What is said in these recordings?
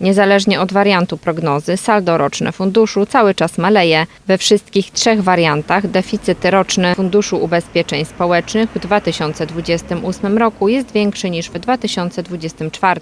Niezależnie od wariantu prognozy, saldo roczne funduszu cały czas maleje. We wszystkich trzech wariantach deficyt roczny Funduszu Ubezpieczeń Społecznych w 2028 roku jest większy niż w 2024.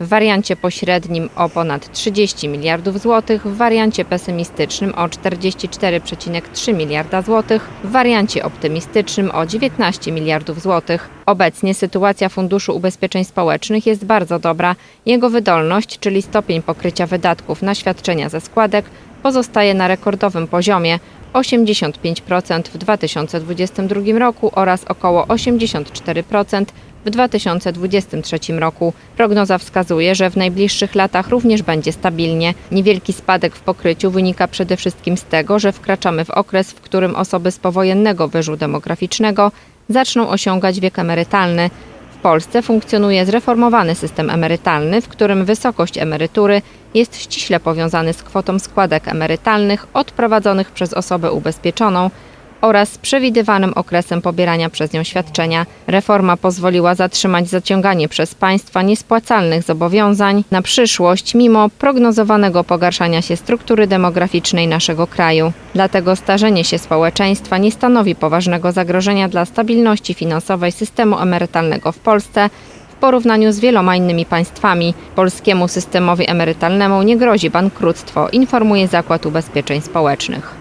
W wariancie pośrednim o ponad 30 miliardów złotych, w wariancie pesymistycznym o 44,3 miliarda złotych, w wariancie optymistycznym o 19 miliardów złotych. Obecnie sytuacja Funduszu Ubezpieczeń Społecznych jest bardzo dobra. Jego wydolność, czyli stopień pokrycia wydatków na świadczenia ze składek, pozostaje na rekordowym poziomie 85% w 2022 roku oraz około 84% w 2023 roku. Prognoza wskazuje, że w najbliższych latach również będzie stabilnie. Niewielki spadek w pokryciu wynika przede wszystkim z tego, że wkraczamy w okres, w którym osoby z powojennego wyżu demograficznego zaczną osiągać wiek emerytalny. W Polsce funkcjonuje zreformowany system emerytalny, w którym wysokość emerytury jest ściśle powiązany z kwotą składek emerytalnych odprowadzonych przez osobę ubezpieczoną oraz przewidywanym okresem pobierania przez nią świadczenia. Reforma pozwoliła zatrzymać zaciąganie przez państwa niespłacalnych zobowiązań na przyszłość, mimo prognozowanego pogarszania się struktury demograficznej naszego kraju. Dlatego starzenie się społeczeństwa nie stanowi poważnego zagrożenia dla stabilności finansowej systemu emerytalnego w Polsce. W porównaniu z wieloma innymi państwami, polskiemu systemowi emerytalnemu nie grozi bankructwo, informuje Zakład Ubezpieczeń Społecznych.